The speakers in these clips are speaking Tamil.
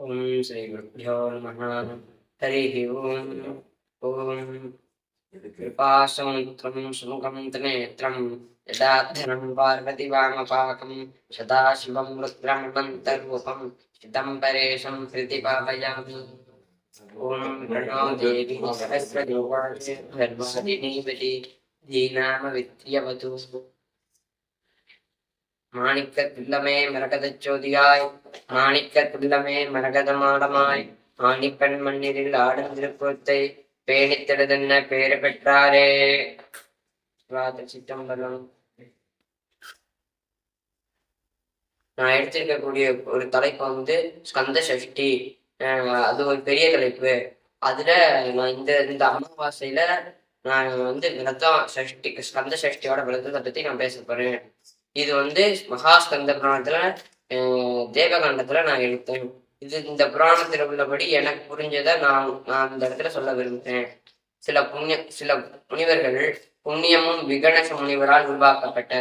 ॐ श्रीगुरुभ्यो नमः हरिः ॐ ॐ कृपासमुत्रं सुमुखं त्रिनेत्रं यदाधनं पार्वतीवामपाकं सदाशिवं रुद्रमन्तरूपं चिदम्बरेशं प्रतिपादयामि ॐ प्रणो देवी सरस्वती दीनामवित्र्यवतु மாணிக்க துள்ளமே மரகதச் சோதியாய் மாணிக்கத் துள்ளமே மரகதமாடமாய் ஆணிப்பெண் மண்ணிரில் ஆடும் திருக்குறத்தை பேணித்தெடுதென்ன பேறு பெற்றாரே? சிவாத நான் எடுத்திருக்கக்கூடிய ஒரு தலைப்பு வந்து ஸ்கந்த சஷ்டி. அஹ் அது ஒரு பெரிய தலைப்பு. அதுல நான் இந்த இந்த அமாவாசையில நான் வந்து விரதம் சஷ்டி ஸ்கந்த சஷ்டியோட விரதத்தை பத்தி நான் பேச போறேன். இது வந்து மகாஸ்கந்த புராணத்துல தேவகாண்டத்துல நான் எழுத்தேன் இது இந்த புராணத்தில் உள்ளபடி எனக்கு புரிஞ்சதை நான் நான் இந்த இடத்துல சொல்ல விரும்புகிறேன். சில புண்ணிய சில முனிவர்கள் புண்ணியமும் விகணச முனிவரால் உருவாக்கப்பட்ட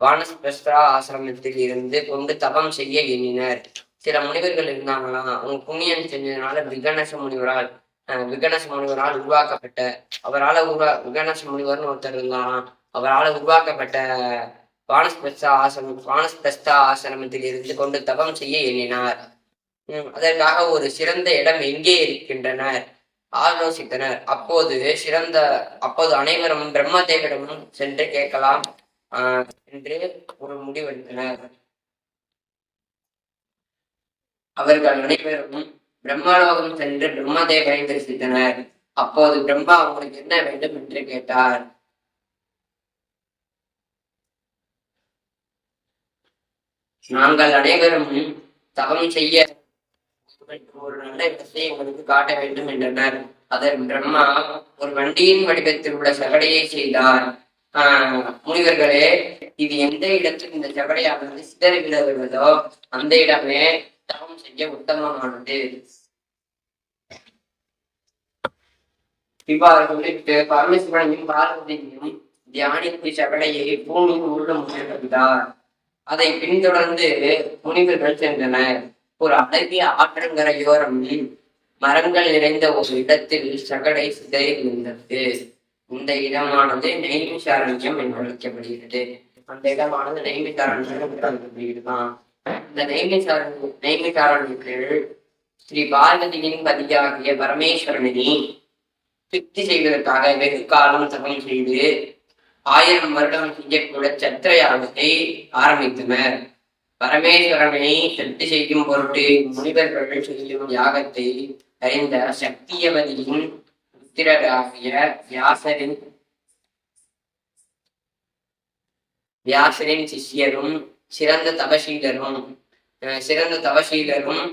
வானஸ்பிரஸ்தா ஆசிரமத்தில் இருந்து கொண்டு தபம் செய்ய எண்ணினர். சில முனிவர்கள் இருந்தாங்களாம் அவங்க புண்ணியம் செஞ்சதுனால விகணச முனிவரால் விகணச முனிவரால் உருவாக்கப்பட்ட அவரால் உருவா விகணச முனிவர்னு ஒருத்தர் இருந்தாராம். அவரால் உருவாக்கப்பட்ட வானஸ்பிரஸ்தா ஆசனம் வானஸ்பிரஸ்தா ஆசிரமத்தில் இருந்து கொண்டு தபம் செய்ய எண்ணினார். அதற்காக ஒரு சிறந்த இடம் எங்கே இருக்கின்றனர்? ஆலோசித்தனர். அப்போது சிறந்த அப்போது அனைவரும் பிரம்மதேவரிடமும் சென்று கேட்கலாம் என்று ஒரு முடிவெடுத்தனர். அவர்கள் அனைவரும் பிரம்மலோகம் சென்று பிரம்மதேவரை தரிசித்தனர். அப்போது பிரம்மா அவங்களுக்கு என்ன வேண்டும்? என்று கேட்டார். நாங்கள் அனைவரும் தவம் செய்ய ஒரு நல்ல இடத்தை உங்களுக்கு காட்ட வேண்டும் என்றனர். அதன் பிரம்மா ஒரு வண்டியின் வடிவத்தில் உள்ள சகடையை செய்தார். ஆஹ் முனிவர்களே இது எந்த இடத்தில் இந்த சகடையானது சிதறி விடுகிறதோ அந்த இடமே தவம் செய்ய உத்தமமானது. இவ்வாறு சொல்லிவிட்டு பரமேஸ்வரனையும் பார்வதியையும் தியானித்து சகடையை பூமியில் உருள முயன்றார் அதை பின்தொடர்ந்து முனிவர்கள் சென்றனர் ஒரு அழகிய ஆற்றங்கரையோரம் மரங்கள் நிறைந்த ஒரு இடத்தில் சகடை சிதைந்தது இந்த இடமானது நெய்மிசாரண்யம் என்று அழைக்கப்படுகிறது. அந்த இடமானது நெய்மிசாரண்யம் அழைக்கப்படுகிறதுதான் இந்த நெய்மிசாரண்யம் நெய்மிசாரண்யத்தில் ஸ்ரீ பார்வதியின் பதியாகிய பரமேஸ்வரனை திருப்தி செய்வதற்காக வெகு காலம் தபம் செய்து ஆயிரம் வருடம் செய்யக்கூட சத்திர யாகத்தை ஆரம்பித்தனர். பரமேஸ்வரனை திருப்தி செய்யும் பொருட்டு முனிவர்கள் செய்யும் யாகத்தை அறிந்த சக்தியவதியின் புத்திரராகிய வியாசரின் வியாசரின் சிஷ்யரும் சிறந்த தபசீலரும் அஹ் சிறந்த தவசீலரும்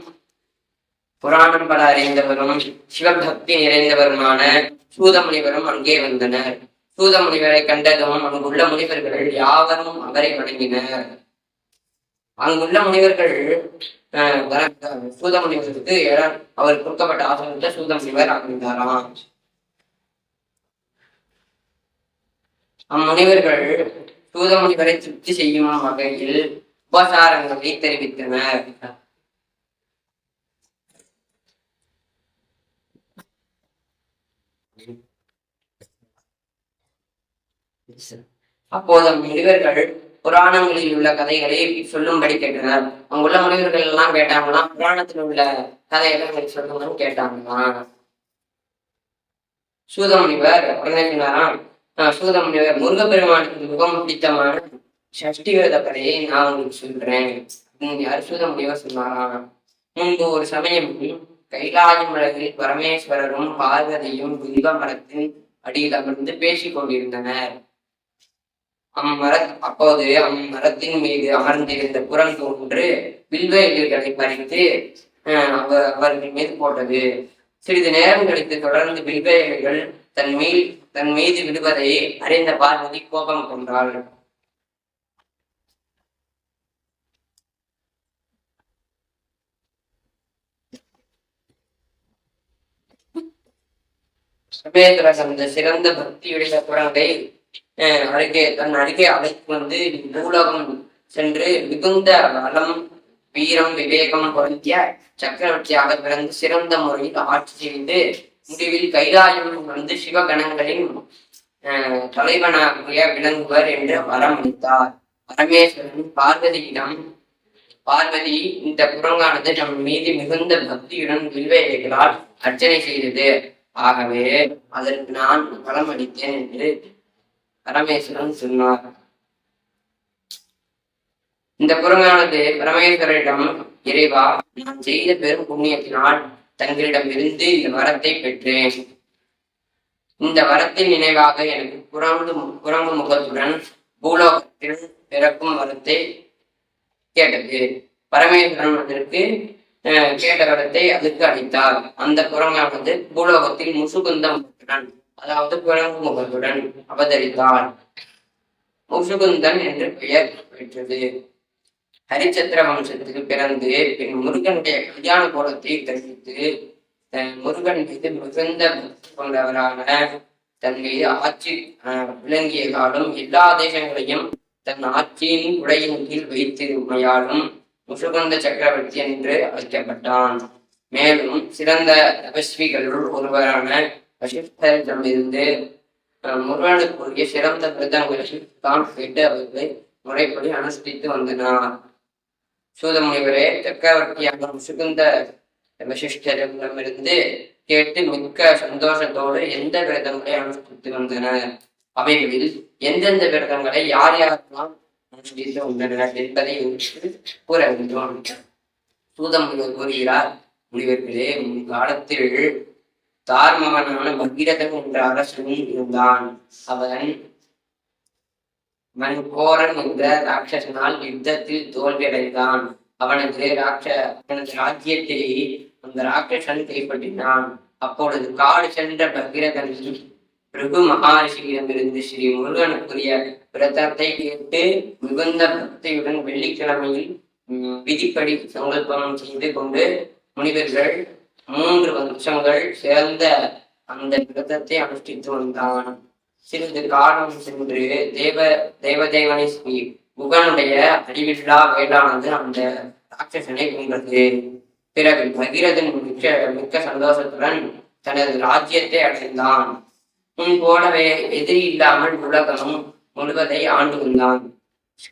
புராணம் பல அறிந்தவரும் சிவபக்தி நிறைந்தவருமான சூதமுனிவரும் அங்கே வந்தனர். சூதமுனிவரை கண்டதும் அங்குள்ள முனிவர்கள் யாவரும் அவரை வணங்கினர். அங்குள்ள முனிவர்கள் அஹ், வர- சூத முனிவருக்கு இடம் அவர் கொடுக்கப்பட்ட ஆசிரமத்தை சூத முனிவர் அமைந்தாராம் அம்முனிவர்கள் சூத முனிவரை திருப்தி செய்யும் வகையில் உபசாரங்களை தெரிவித்தனர். அப்போது முனிவர்கள் புராணங்களில் உள்ள கதைகளை சொல்லும்படி கேட்டனர். அங்குள்ள முனிவர்கள் எல்லாம் கேட்டாங்கன்னா புராணத்தில் உள்ள கதைகளை எனக்கு சொல்லுங்கன்னு கேட்டாங்கன்னா சூத முனிவர் உடனே சொன்னாராம் சூத முனிவர் முருகப்பெருமானுக்கு மிகவும் பிடித்தமான சஷ்டி விரத கதையை நான் உங்களுக்கு சொல்றேன் அப்படின்னு யார் சூத முனிவர் சொன்னாராம். முன்பு ஒரு சமயம் கைலாய மலையில் பரமேஸ்வரரும் பார்வதியும் வில்வ மரத்தின் அடியில் அமர்ந்து பேசிக் கொண்டிருந்தனர். அம்மர அப்போது அம்மரத்தின் மீது அமர்ந்திருந்த குரங்கு ஒன்று வில்வ எதிர்களை பறித்து அஹ், அவர்கள் மீது போட்டது. சிறிது நேரம் கழித்து தொடர்ந்து வில்வ இலைகள் தன் மீ தன் மீது விடுவதை அறிந்த பார்வதி கோபம் கொண்டாள். சமேந்திரன் அந்த சிறந்த பக்தியுடைய குரங்கை அருகே தன் அருகே அழைத்து வந்து பூலோகம் சென்று மிகுந்த வளம் வீரம் விவேகம் பொருந்திய சக்கரவர்த்தியாக பிறந்து சிறந்த முறையில் ஆட்சி செய்து முடிவில் கைலாயம் வந்து சிவகணங்களின் அஹ், தலைவனாகிய விளங்குவர் என்று வரம் அளித்தார். பரமேஸ்வரன் பார்வதியிடம் பார்வதி இந்த புறங்கானது நம் மீது மிகுந்த பக்தியுடன் வில்வேலைகளால் அர்ச்சனை செய்தது. ஆகவே அதற்கு நான் வரம் அளித்தேன் என்று பரமேஸ்வரன் சொன்னார். இந்த குரங்கானது பரமேஸ்வரரிடம் இறைவா நான் செய்த பெரும் புண்ணியத்தினால் தங்களிடம் இருந்து இந்த வரத்தை பெற்றேன். இந்த வரத்தின் நினைவாக எனக்கு குரங்கு குரங்கு முகத்துடன் பூலோகத்தில் பிறக்கும் வரத்தை கேட்டது. பரமேஸ்வரன் அதற்கு அஹ், கேட்ட வரத்தை அதுக்கு அளித்தார். அந்த குரங்கானது பூலோகத்தில் முசுகுந்தம் முகத்துடன் அதாவது குரங்கு முகத்துடன் அவதரித்தார் முசுகுந்தன் என்று பெயர் பெற்றது. ஹரிச்சத்திர வம்சத்துக்கு பிறந்து பின் முருகனுடைய கல்யாண கோலத்தை தெரிவித்து தன் முருகன் மீது மிகுந்த பக்தி கொண்டவரான தன் மீது ஆட்சி அஹ், விளங்கிய காலம் எல்லா தேசங்களையும் தன் ஆட்சியின் உடையின் கீழ் வைத்திருமையாலும் முசுகுந்த சக்கரவர்த்தி என்று அழைக்கப்பட்டான். மேலும் சிறந்த தபஸ்விகளுள் ஒருவரான வசிஷ்டரிடமிருந்து முருகனுக்குரிய சிறந்த விரதங்களை தான் கேட்டு அவர்களை முறைப்படி அனுஷ்டித்து வந்தனர். சூதமுனிவரே சக்கரவர்த்தியாக சுகுந்த வசிஷ்டரிடமிருந்து கேட்டு மிக்க சந்தோஷத்தோடு எந்த விரதங்களை அனுஷ்டித்து வந்தனர்? அவைகளில் எந்தெந்த விரதங்களை யார் யாரெல்லாம் அனுஷ்டித்து வந்தனர் என்பதை கூற வேண்டும். சூதமுனிவர் கூறுகிறார் முனிவர்களே முன் காலத்தில் தார்மகனான பகீரதன் என்ற அரசன் இருந்தான் அவன். மன்கோரன் என்ற ராட்சசனால் யுத்தத்தில் தோல்வியடைந்தான். அவனது ராட்ச அவனது ராஜ்யத்தை அந்த ராட்சசன் கைப்பற்றினான். அப்பொழுது காடு சென்ற பகீரதன் பிருகு மகாரிஷியிடமிருந்து ஸ்ரீ முருகனுக்குரிய விரதத்தை கேட்டு மிகுந்த பக்தியுடன் வெள்ளிக்கிழமையில் உம், விதிப்படி சங்கல்பம் செய்து கொண்டு முனிவர்கள் மூன்று வருஷங்கள் சிறந்த அந்த விரதத்தை அனுஷ்டித்து வந்தான். சிறிது காலம் சென்று தேவ தேவதேவனை ஸ்ரீ முகனுடைய அறிவில்லா வேளானது அந்த ராட்சசனை கொன்றது. பிறகு பகீரதன் மிக்க மிக்க சந்தோஷத்துடன் தனது ராஜ்யத்தை அடைந்தான். முன் போலவே எதிரி இல்லாமல் உலகம் முழுவதை ஆண்டு வந்தான்.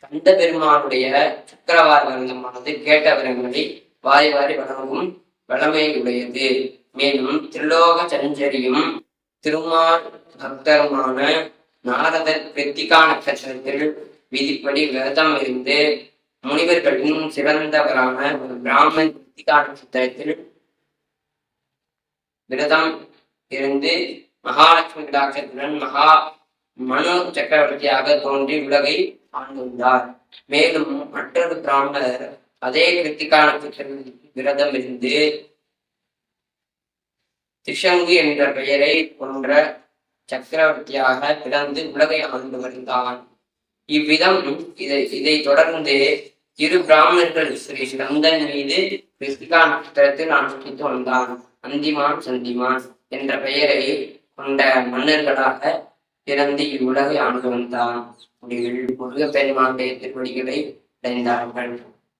கந்த பெருமானுடைய சக்கரவார விரதமானது கேட்ட விரங்களை வாரி வாரி வழங்கும் வளமையுடையது மேலும் திருலோக சஞ்சரியும் திருமால் பக்தருமான நாரதர் கிருத்திகா நட்சத்திரத்தில் விதிப்படி விரதம் இருந்து முனிவர்களின் சிறந்தவரான ஒரு பிராமணன் கிருத்திகா நட்சத்திரத்தில் விரதம் இருந்து மகாலட்சுமி கடாட்சத்துடன் மகா மனு சக்கரவர்த்தியாக தோன்றி உலகை ஆண்டுள்ளார். மேலும் மற்றொரு பிராமணர் அதே கிருத்திகா விரதம் இருந்து திஷங்கு என்ற பெயரை கொன்ற சக்கரவர்த்தியாக பிறந்து உலகை ஆண்டு வருந்தான். இவ்விதம் இதை இதை தொடர்ந்து இரு பிராமணர்கள் ஸ்ரீ ஸ்கந்தன் மீது கிருத்திகா நட்சத்திரத்தில் அனுஷ்டித்து வந்தான். அந்திமான் சந்திமான் என்ற பெயரை கொண்ட மன்னர்களாக பிறந்து இவ்வுலகை ஆண்டு வந்தான். முடிவில் முருகப்பெருமானுடைய திருவடிகளை அடைந்தார்கள்.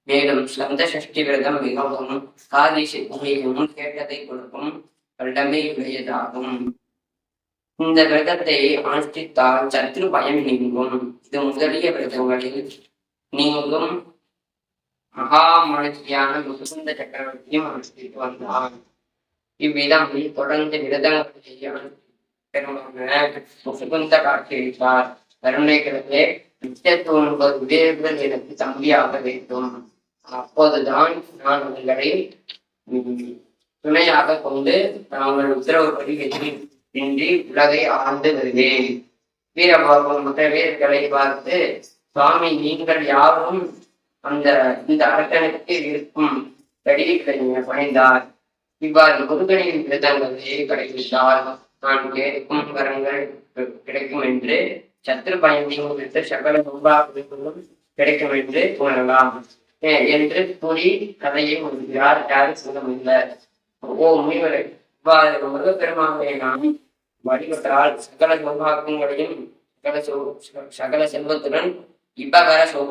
மேலும் ஸ்கந்த சஷ்டி விரதம் மிகவும் காதி சித்தியையும் கேட்டதை கொடுக்கும் வல்லமை உடையதாகும். இந்த விரதத்தை அனுஷ்டித்தால் சத்ரு பயம் நீங்கும். இது முதலிய விரதங்களில் நீங்கும். மகாமனசியான முகுந்த சக்கரவர்த்தியும் அனுஷ்டித்து வந்தார். இவ்விதம் தொடர்ந்து விரதங்களை பெருமான முகுந்த காட்சியளித்தார். கருணைகளே நிச்சயத்துவம் ஒன்பது வீரர்கள் எனக்கு தம்பியாக வேண்டும். அப்போதுதான் நான் உங்களை உம், துணையாக கொண்டு நாங்கள் உத்தரவுப்படி வெற்றி இன்றி உலகை ஆழ்ந்து வருவேன். வீரபாபு மற்ற வீரர்களை பார்த்து சுவாமி நீங்கள் யாரும் அந்த இந்த அரக்கனுக்கு இருக்கும் கடிகளை பணிந்தார். இவ்வாறு முருகனின் விரதங்களை கடைபிடித்தால் நான் கேட்கும் வரங்கள் கிடைக்கும் என்று சத்ரு பயணியும் சகல துர்பாகளும் கிடைக்கும் என்று கூறலாம். என்று கூறி கதையை முடிக்கிறார். யாரும் சொல்ல முடியல. ஓ முனிவரை. இவ்வாறு முருகப்பெருமானை நாம் வழிபட்டால் சகல சௌபாகங்களையும் சகல சோ சகல செல்வத்துடன் இப்பகர சோ